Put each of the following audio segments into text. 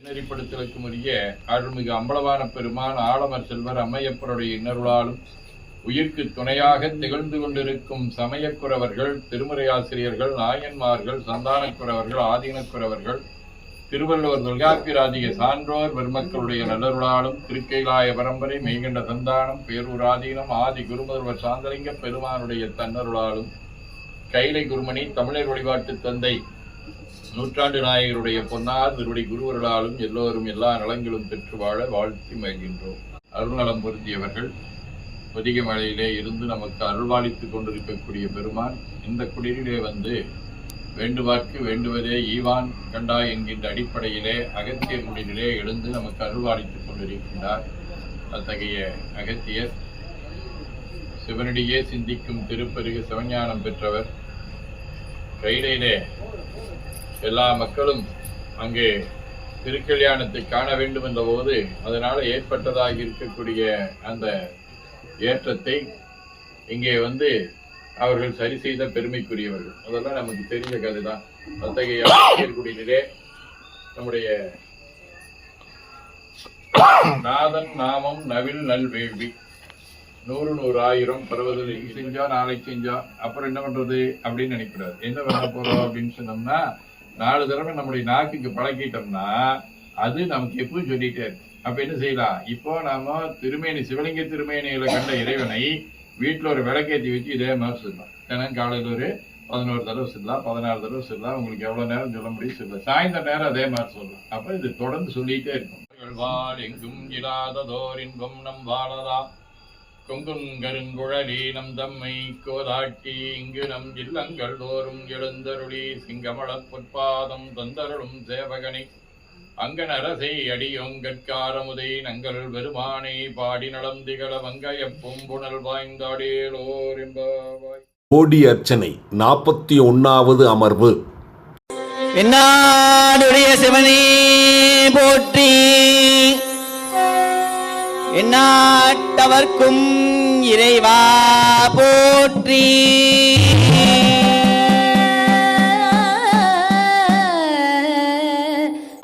நெறிப்படுத்தலுக்கும் உரிய அருள்மிகு அம்பலவான பெருமான் ஆலமர் செல்வர் அம்மையப்பருடைய இன்னருளாலும் உயிர்க்கு துணையாக திகழ்ந்து கொண்டிருக்கும் சமயக்குறவர்கள் திருமுறை ஆசிரியர்கள் நாயன்மார்கள் சந்தானக்குறவர்கள் ஆதீனக்குறவர்கள் திருவள்ளுவர் தொல்காப்பிராதிய சான்றோர் பெருமக்களுடைய நல்லருளாலும் திருக்கைலாய பரம்பரை மெய்கண்ட சந்தானம் பேரூராதீனம் ஆதி குருமுதல்வர் சாந்தலிங்க பெருமானுடைய தன்னருளாலும் கைலை குருமணி தமிழர் வழிபாட்டு தந்தை நூற்றாண்டு நாயகருடைய பொன்னார் திருவடி குருவர்களாலும் எல்லோரும் எல்லா நலங்களும் பெற்று வாழ வாழ்த்தி மகிழ்கின்றோம். அருள்நலம் பொருந்தியவர்கள் பொதிக மலையிலே இருந்து நமக்கு அருள்வாளித்துக் கொண்டிருக்கக்கூடிய பெருமான் இந்த குடிலே வந்து வேண்டுவார்க்கு வேண்டுவதே ஈவான் கண்டா என்கின்ற அடிப்படையிலே அகத்தியர் குடிலே எழுந்து நமக்கு அருள்வாளித்துக் கொண்டிருக்கின்றார். அத்தகைய அகத்தியர் சிவனடியே சிந்திக்கும் திருப்பருகு சிவஞானம் பெற்றவர் கையிலே எல்லா மக்களும் அங்கே திருக்கல்யாணத்தை காண வேண்டும் என்ற போது அதனால ஏற்பட்டதாக இருக்கக்கூடிய அந்த ஏற்றத்தை இங்கே வந்து அவர்கள் சரி செய்த பெருமைக்குரியவர்கள். அதெல்லாம் நமக்கு தெரிஞ்ச கதை தான் அத்தகைய குடியிலே நம்முடைய நாதன் நாமம் நவில் நல்வேள்வி. நூறு நூறு ஆயிரம் பருவதில் செஞ்சா நாளைக்கு செஞ்சா அப்புறம் என்ன பண்றது அப்படின்னு நினைக்கிறார். என்ன பண்ண போறோம் அப்படின்னு சொன்னோம்னா நாலு தடவை நம்முடைய நாக்குக்கு பழக்கிட்டோம்னா அது நமக்கு எப்பவும் சொல்லிட்டே இருக்கு. அப்ப என்ன செய்யலாம்? இப்போ நாம திருமேனி சிவலிங்க திருமேனியில கண்ட இறைவனை வீட்டுல ஒரு விளக்கேத்தி வச்சு இதே மாதிரி சொல்லலாம். தினம் காலையில ஒரு பதினோரு தடவை சொல்லலாம் பதினாறு தடவை சொல்லலாம். உங்களுக்கு எவ்வளவு நேரம் சொல்ல முடியும் சொல்லலாம். சாயந்தர நேரம் அதே மாதிரி சொல்லலாம். அப்ப இது தொடர்ந்து சொல்லிட்டே இருக்கும் வாழ் எங்கும் இல்லாததோர் இன்பம் நம் வாழதா கொங்குங்கருங்குழலி நம் தம்மை கோதாட்டி இங்கு நம் இல்லங்கள் தோறும் எழுந்தருளி சிங்கமளப் பொற்பாதம் தந்தருளும் சேவகனை. அங்கனரசை அடியோங்கட்காரமுதை நங்கள் பெருமானை பாடி நலம் திகழ வங்கய பூம்புணல் வாய்ந்தாடேலோர் என்பாவாய். கோடி அர்ச்சனை நாற்பத்தி ஒன்னாவது அமர்வு. என்னாடுடைய சிவனே போற்றி. எந்நாட்டவர்க்கும் இறைவா போற்றி.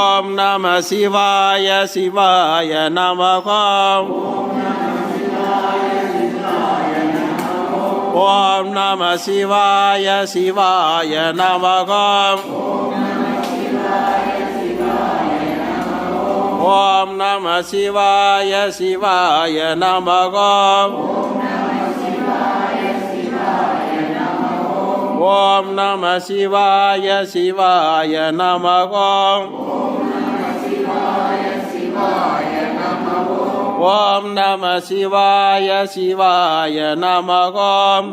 ஓம் நம சிவாய சிவாய நமகாம் ஓம் நம சிவாய சிவாய நமகாம் ஓம் நம சிவாய சிவாய நமகாம் ஓம் நம சிவாய சிவாய நமகாம் ஓம் நம சிவாய சிவாய நமகாம் ஓம் நம சிவாய சிவாய நமகாம்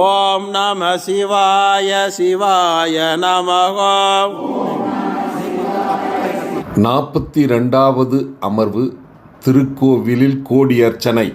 ஓம் நாம் சிவாய சிவாய நமகாம் நாற்பத்தி ரெண்டாவது அமர்வு திருக்கோவிலில் கோடி அர்ச்சனை.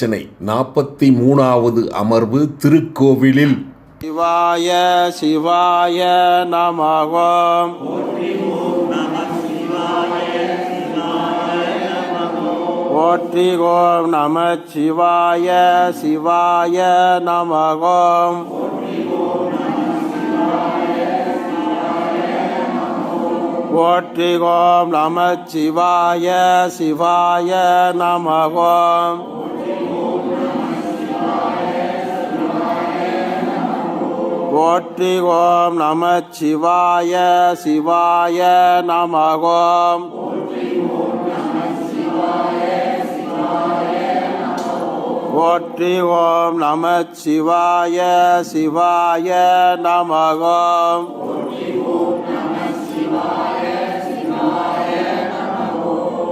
பிரச்சனை. நாற்பத்தி மூணாவது அமர்வு திருக்கோவிலில். சிவாய சிவாய நமகோம் ஓற்றிகோம் ஓம் நம சிவாய சிவாய நமகோம் ஓற்றிகோம் ஓம் நம சிவாய சிவாய நமகம் போற்றி ஓம் நம சிவாய சிவாய நமகோம் போற்றி ஓம் நம சிவாய சிவாய நமகோம்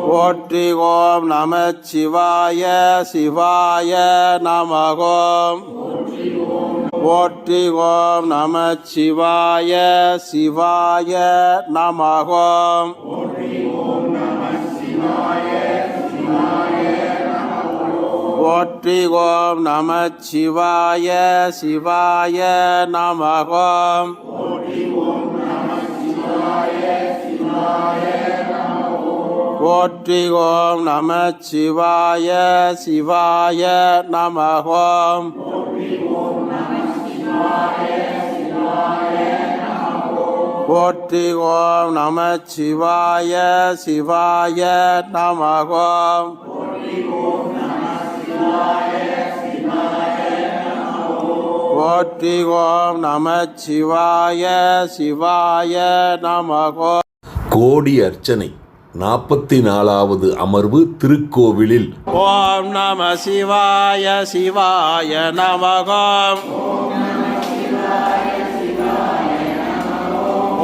போற்றி ஓம் நம சிவாய சிவாய நமகோம் போற்றி ஓம் நம சிவாய சிவாய நமகோம் போற்றி ஓம் நம சிவாய சிவாய நமகோம் ஓம் நம சிவாய சிவாய போற்றி ஓம் நம சிவாய சிவாய நமகோம் போற்றி ஓம் நம சிவாய சிவாய நமகோம் போற்றி ஓம் நம சிவாய சிவாய நமகோ கோடி அர்ச்சனை. நாற்பத்தி நாலாவது அமர்வு திருக்கோவிலில். ஓம் நம சிவாய சிவாய நமகோம்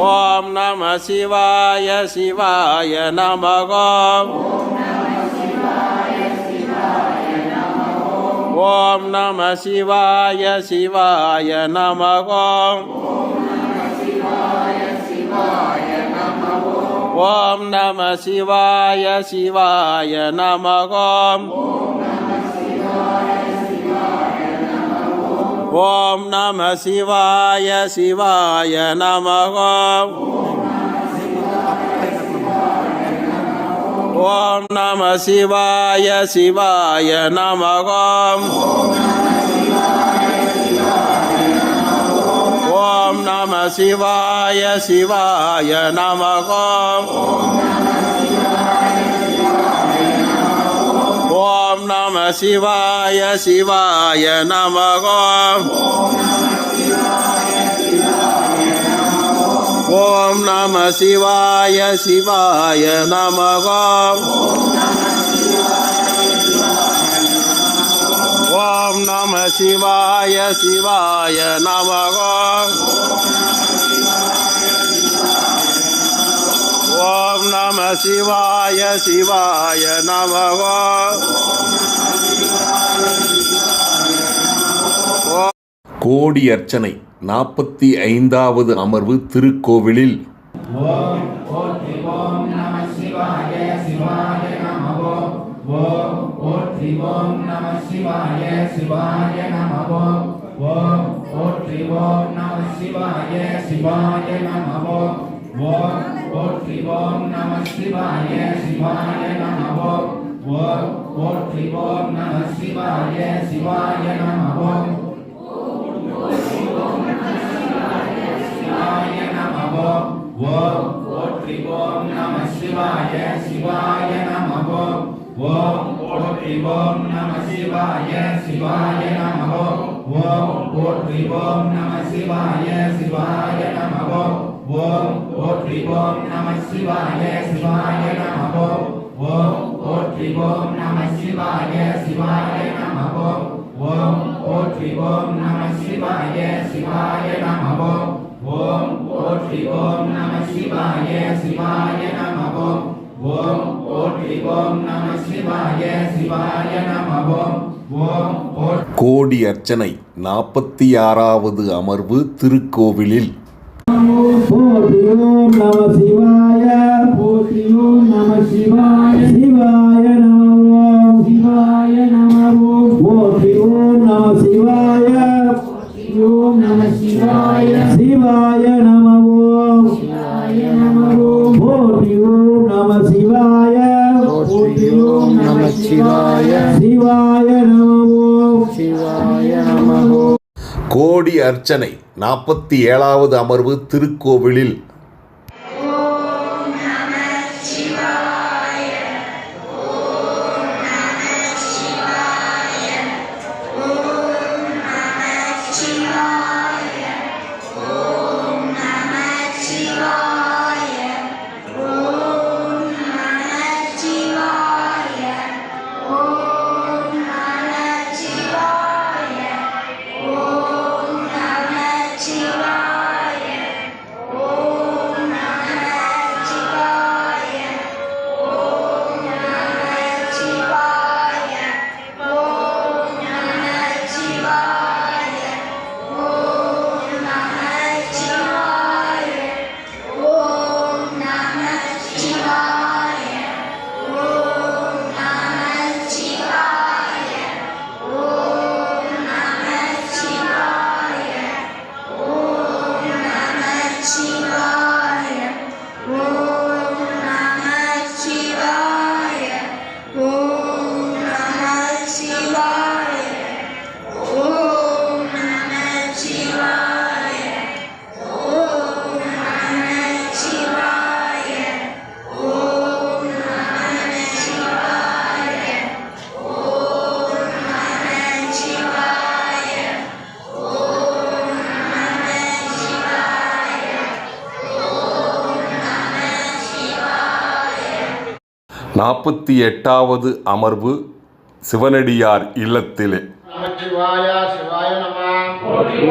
ஓம் நம சிவாய சிவாய நமகோம் ஓம் நம சிவாய சிவாய நமகோம் ஓம் நம சிவாய சிவாய ஓம் நம சிவாய சிவாய நமகோம் ஓம் நம சிவாய சிவாய நமகோம் ஓம் நம சிவாய சிவாய நமகோம் ஓம் ஓம் நம சிவாய சிவாய நமகோம் ஓம் நம சிவாய சிவாய நமகோம் ஓம் நம சிவாய சிவாய நமகோம் ஓம் நம சிவாய சிவாய நமகோம் ஓம் நம சிவாய சிவாய நமகோம் கோடி அர்ச்சனை நாற்பத்தி ஐந்தாவது அமர்வு திருக்கோவிலில். போற்றி ஓம் நம சிவாய சிவாய நம ஓம் श्री ओम नमः शिवाय शिवाय नमः ओम। ओम ओ ओम नमः शिवाय शिवाय नमः ओम। ओम ओ ओम नमः शिवाय शिवाय नमः ओम। ओम ओ ओम नमः शिवाय शिवाय नमः ओम। शिवाय ओम। ओम नमः शिवाय शिवाय नमः ओम போற்றி ஓம் நம சிவாய சிவாய நம ஓம் போற்றி ஓம் நம சிவாய சிவாய நம ஓம் போற்றி ஓம் நம சிவாய சிவாய நம ஓம் போற்றி ஓம் நம சிவாய சிவாய நம ஓம் போற்றி ஓம் நம சிவாய சிவாய நம ஓம் போற்றி ஓம் நம சிவாய சிவாய நம ஓம் கோடி அர்ச்சனை நாற்பத்தி ஆறாவது அமர்வு திருக்கோவிலில். நம சிவாய நம சிவாய சிவாய நம ஓம் நம சிவாய சிவாய நம ஓம் சிவாய நம ஓம் கோடி அர்ச்சனை நாற்பத்தி ஏழாவது அமர்வு திருக்கோவிலில் நாற்பத்தி எட்டாவது அமர்வு சிவனடியார் இல்லத்திலே. நமச்சிவாய சிவாய நம.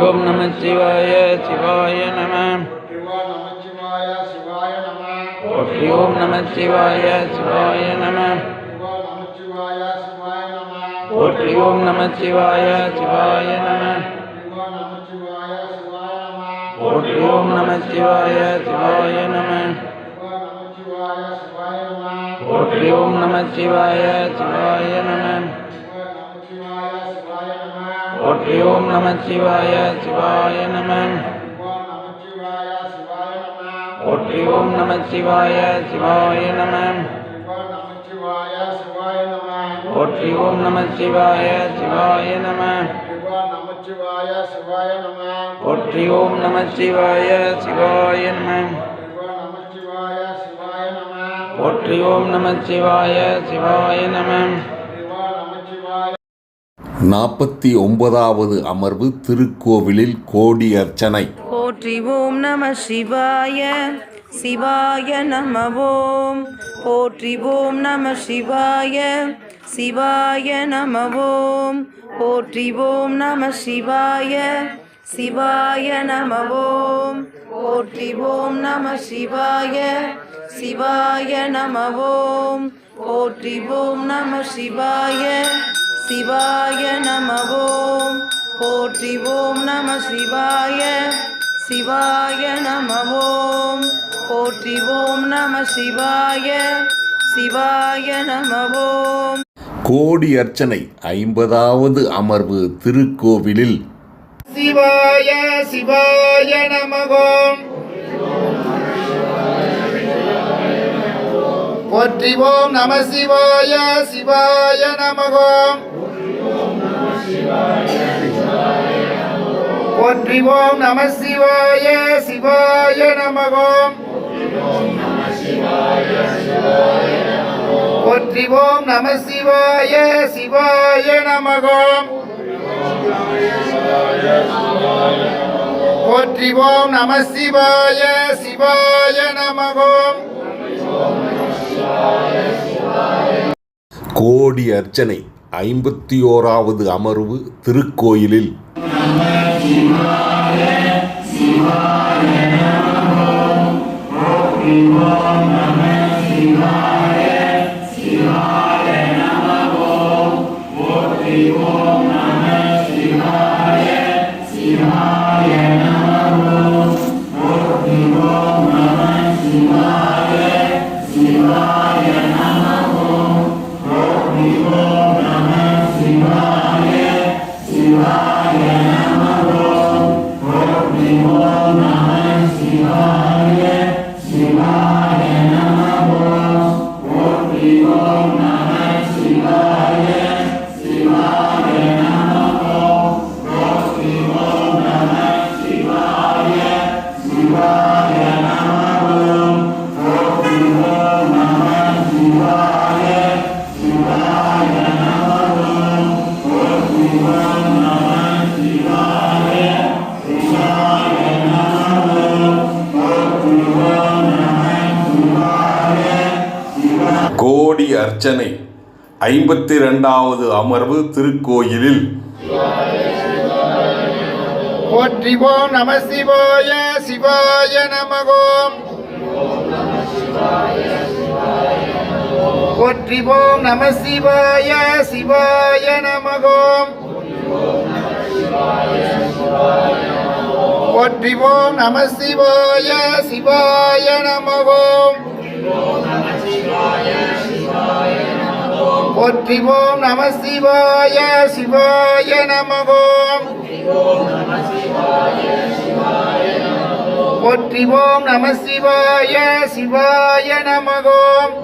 ஓம் நம சிவாய சிவாய நம நமச்சிவாய சிவாய நம. ஓம் நம. சிவாய சிவாய நம. நம ஓம் நம. சிவாய சிவாய நம. நம ஓம் நம சிவாய சிவாய நம. ஹரி ஓம் நம சிவாய சிவாய நம ஓம் நம சிவாய சிவாய நம ஓம் நம சிவாய சிவாய நம ஓம் நம சிவாய சிவாய நம நமச்சிவாய ஓம் நம சிவாய சிவாய நம நம ஓம் நம சிவாய சிவாய நம. நாற்பத்தி ஒன்பதாவது அமர்வு திருக்கோவிலில் கோடி அர்ச்சனை. போற்றி ஓம் நம சிவாய சிவாய நம ஓம் போற்றி ஓம் நம சிவாய சிவாய நம ஓம் போற்றி ஓம் நம சிவாய சிவாய நம ஓம் போற்றி ஓம் நம சிவாய சிவாய நம ஓம் போற்றி ஓம் நம சிவாய. சிவாய நம ஓம் போற்றி ஓம் நம சிவாய. சிவாய நம ஓம் போற்றி ஓம் நம சிவாய. சிவாய நம ஓம் கோடி அர்ச்சனை ஐம்பதாவது அமர்வு திருக்கோவிலில். சிவாய சிவாய நமகோம் போற்றிவோம் நம சிவாய சிவாய நமகோம் போற்றிவோம் நம சிவாய சிவாய நமகோம் போற்றிவோம் நம சிவாய சிவாய நமகோம் போற்றிவோம் நம சிவாய சிவாய நமகோம் கோடி அர்ச்சனை ஐம்பத்தி ஓராவது அமர்வு திருக்கோயிலில். சிவாய ஐம்பத்தி ரெண்டாவது அமர்வு திருக்கோயிலில். போற்றிவோம் நம சிவாய சிவாய நமகோம் போற்றிவோம் நம சிவாய சிவாய நமகோம் போற்றிவோம் நம சிவாய சிவாய நமகோம் போற்றிவோம் நம சிவாய சிவாய நமகோம் போற்றிவோம் நம சிவாய சிவாய நமகோம்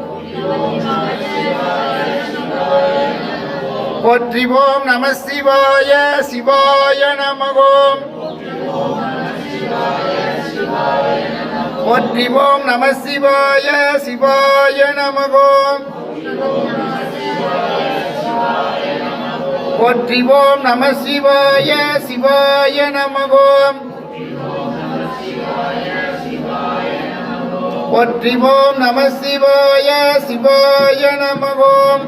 போற்றிவோம் நம சிவாய சிவாய நமகோம் போற்றிவோம் நம சிவாய சிவாய நமகோம் போற்றிவோம் நம சிவாய சிவாய நமகோம். போற்றி ஓம் நம சிவாய சிவாய நம ஓம்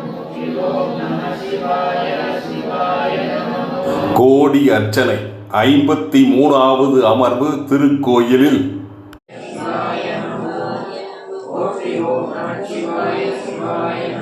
கோடி அர்ச்சனை ஐம்பத்தி மூணாவது அமர்வு திருக்கோயிலில். கோடி அர்ச்சனை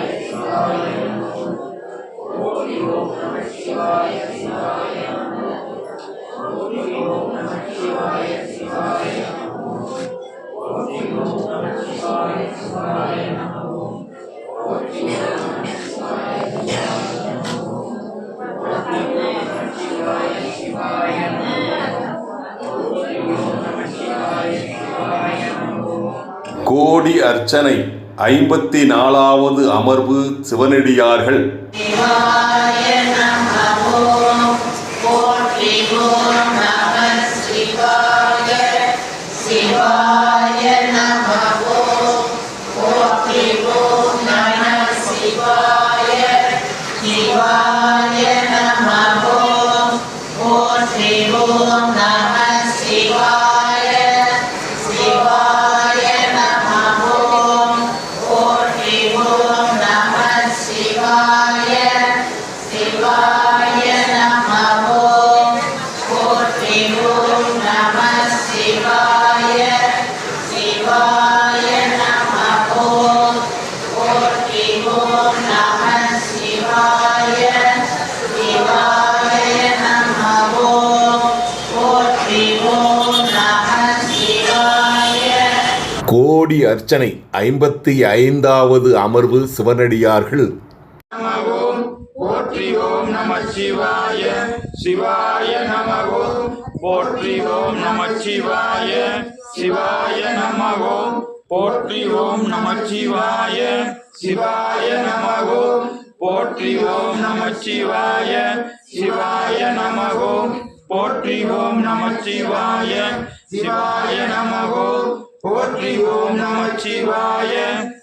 பிரச்சனை ஐம்பத்தி நாலாவது அமர்வு சிவனடியார்கள். அர்ச்சனை. ஐம்பத்தி ஐந்தாவது அமர்வு சிவனடியார்கள். போற்றி ஓம் நமச்சிவாய சிவாய. நமகோ போற்றி ஓம் நமச்சிவாய சிவாய. நமகோ போற்றி ஓம் நமச்சிவாய சிவாய. நமகோ போற்றி ஓம் நம சிவாய.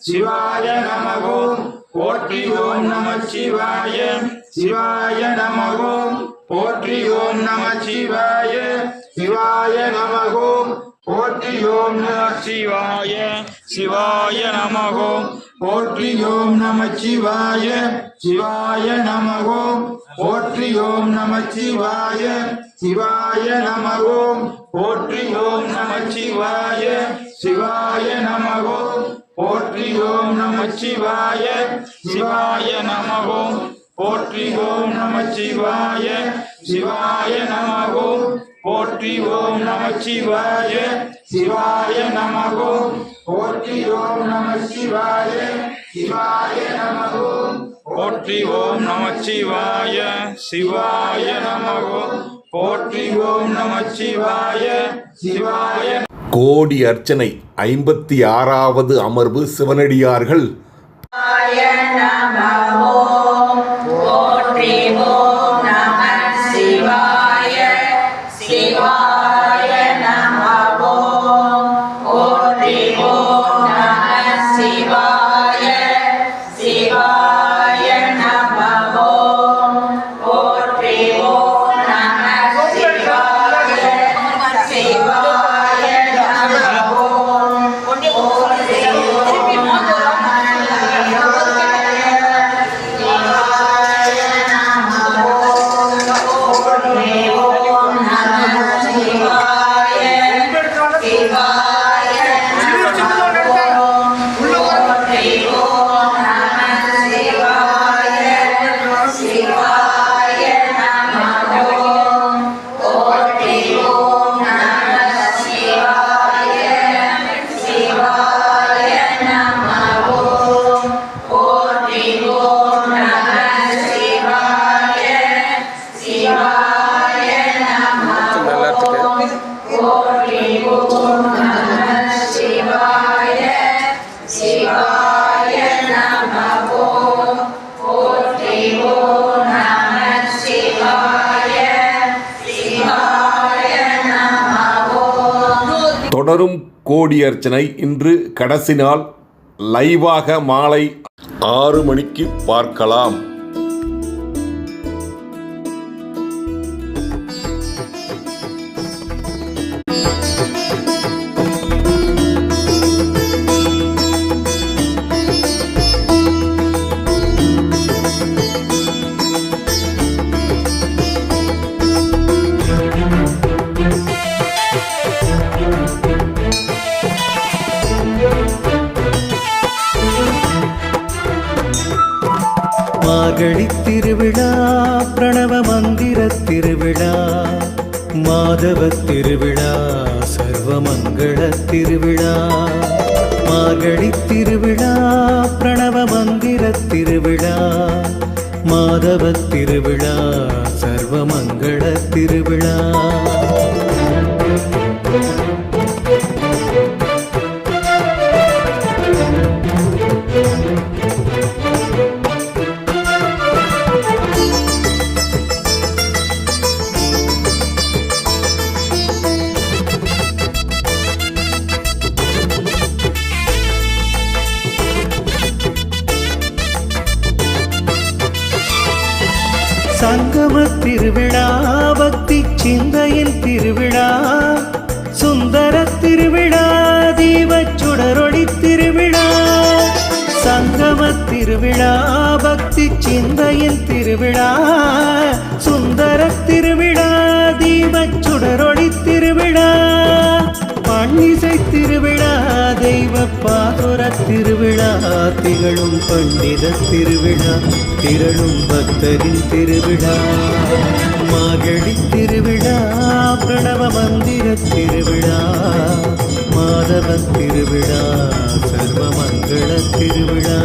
சிவாய நமகோம் போற்றி ஓம் நம சிவாய. சிவாய நமகோம் போற்றி ஓம் நம சிவாய. சிவாய நமகோம் போற்றி ஓம் நம சிவாய. சிவாய நமகோம் போற்றி ஓம் நம சிவாய. சிவாய நமகோம் போற்றி ஓம் நம சிவாய. சிவாய நமகோம் போற்றி ஓம் நம சிவாய. சிவாய நமகோ போற்றி ஓம் நம சிவாய. சிவாய நமகோம் போற்றி ஓம் நம சிவாய. சிவாய நமகோம் போற்றி ஓம் நம சிவாய. சிவாய நமகோம் போற்றி ஓம் நம சிவாய. சிவாய நமகோம் போற்றி ஓம் நம சிவாய. சிவாய நமகோம் போற்றி ஓம் நம சிவாய. சிவாய கோடி அர்ச்சனை ஐம்பத்தி ஆறாவது அமர்வு சிவனடியார்கள். சிவாய தொடரும் கோடியர்ச்சனை இன்று கடைசி நாள் லைவாக மாலை ஆறு மணிக்கு பார்க்கலாம். திருவிழா சர்வமங்கள திருவிழா மார்கழி திருவிழா பிரணவ மந்திர திருவிழா மாதவ திருவிழா சர்வமங்கள திருவிழா. சிந்தையின் திருவிழா சுந்தர திருவிழா தீபச் சுடரொளி திருவிழா சங்கம திருவிழா பக்தி சிந்தையின் திருவிழா சுந்தர திருவிழா தீபச் சுடரொளி திருவிழா. பன்னிசை திரு தெய்வ பாதுர திருவிழா திகழும் பண்டித திருவிழா திரளும் பக்தரின் திருவிழா. மாகழி திருவிழா பிரணவ மந்திர திருவிழா மாதவ திருவிழா சர்வமங்கள திருவிழா.